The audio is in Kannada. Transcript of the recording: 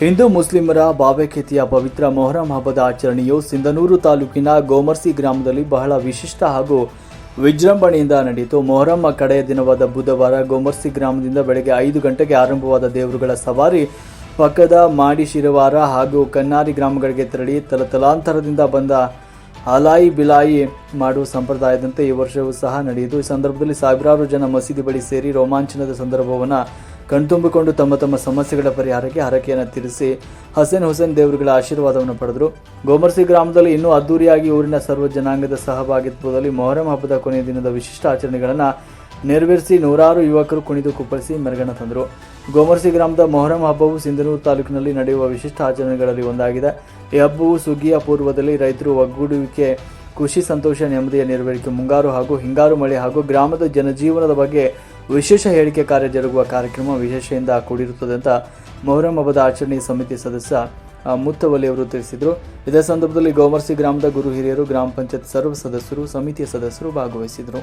ಹಿಂದೂ ಮುಸ್ಲಿಮರ ಭಾವೈಕ್ಯತೆಯ ಪವಿತ್ರ ಮೊಹರಂ ಹಬ್ಬದ ಆಚರಣೆಯು ಸಿಂಧನೂರು ತಾಲೂಕಿನ ಗೋಮರ್ಸಿ ಗ್ರಾಮದಲ್ಲಿ ಬಹಳ ವಿಶಿಷ್ಟ ಹಾಗೂ ವಿಜೃಂಭಣೆಯಿಂದ ನಡೆಯಿತು. ಮೊಹರಂ ಕಡೆಯ ದಿನವಾದ ಬುಧವಾರ ಗೋಮರ್ಸಿ ಗ್ರಾಮದಿಂದ ಬೆಳಗ್ಗೆ ಐದು ಗಂಟೆಗೆ ಆರಂಭವಾದ ದೇವರುಗಳ ಸವಾರಿ ಪಕ್ಕದ ಮಾಡಿ ಶಿರವಾರ ಹಾಗೂ ಕನ್ನಾರಿ ಗ್ರಾಮಗಳಿಗೆ ತೆರಳಿ ತಲತಲಾಂತರದಿಂದ ಬಂದ ಹಲಾಯಿ ಬಿಲಾಯಿ ಮಾಡುವ ಸಂಪ್ರದಾಯದಂತೆ ಈ ವರ್ಷವೂ ಸಹ ನಡೆಯಿತು. ಈ ಸಂದರ್ಭದಲ್ಲಿ ಸಾವಿರಾರು ಜನ ಮಸೀದಿ ಬಳಿ ಸೇರಿ ರೋಮಾಂಚನದ ಸಂದರ್ಭವನ್ನು ಕಣ್ತುಂಬಿಕೊಂಡು ತಮ್ಮ ತಮ್ಮ ಸಮಸ್ಯೆಗಳ ಪರಿಹಾರಕ್ಕೆ ಹರಕೆಯನ್ನು ತೀರಿಸಿ ಹಸೇನ್ ಹುಸೇನ್ ದೇವರುಗಳ ಆಶೀರ್ವಾದವನ್ನು ಪಡೆದರು. ಗೋಮರ್ಸಿ ಗ್ರಾಮದಲ್ಲಿ ಇನ್ನೂ ಅದ್ದೂರಿಯಾಗಿ ಊರಿನ ಸರ್ವ ಜನಾಂಗದ ಸಹಭಾಗಿತ್ವದಲ್ಲಿ ಮೊಹರಂ ಹಬ್ಬದ ಕೊನೆಯ ದಿನದ ವಿಶಿಷ್ಟ ಆಚರಣೆಗಳನ್ನು ನೆರವೇರಿಸಿ ನೂರಾರು ಯುವಕರು ಕುಣಿದು ಕುಪ್ಪಳಿಸಿ ಮೆರಗಣ ತಂದರು. ಗೋಮರ್ಸಿ ಗ್ರಾಮದ ಮೊಹರಂ ಹಬ್ಬವು ಸಿಂಧನೂರು ತಾಲೂಕಿನಲ್ಲಿ ನಡೆಯುವ ವಿಶಿಷ್ಟ ಆಚರಣೆಗಳಲ್ಲಿ ಒಂದಾಗಿದೆ. ಈ ಹಬ್ಬವು ಸುಗ್ಗಿಯ ಪೂರ್ವದಲ್ಲಿ ರೈತರು ಒಗ್ಗೂಡುವಿಕೆ, ಕೃಷಿ ಸಂತೋಷ ನೆಮ್ಮದಿಯ ನೆರವೇರಿಕೆ, ಮುಂಗಾರು ಹಾಗೂ ಹಿಂಗಾರು ಮಳೆ ಹಾಗೂ ಗ್ರಾಮದ ಜನಜೀವನದ ಬಗ್ಗೆ ವಿಶೇಷ ಹೇಳಿಕೆ ಕಾರ್ಯ ಜರುಗುವ ಕಾರ್ಯಕ್ರಮ ವಿಶೇಷದಿಂದ ಕೂಡಿರುತ್ತದೆ ಅಂತ ಮೊಹರಂ ಹಬ್ಬದ ಆಚರಣೆ ಸಮಿತಿ ಸದಸ್ಯ ಮುತ್ತವಲಿ ಅವರು ತಿಳಿಸಿದರು. ಇದೇ ಸಂದರ್ಭದಲ್ಲಿ ಗೋಮರ್ಸಿ ಗ್ರಾಮದ ಗುರು ಹಿರಿಯರು, ಗ್ರಾಮ ಪಂಚಾಯತ್ ಸರ್ವ ಸದಸ್ಯರು ಸಮಿತಿಯ ಸದಸ್ಯರು ಭಾಗವಹಿಸಿದರು.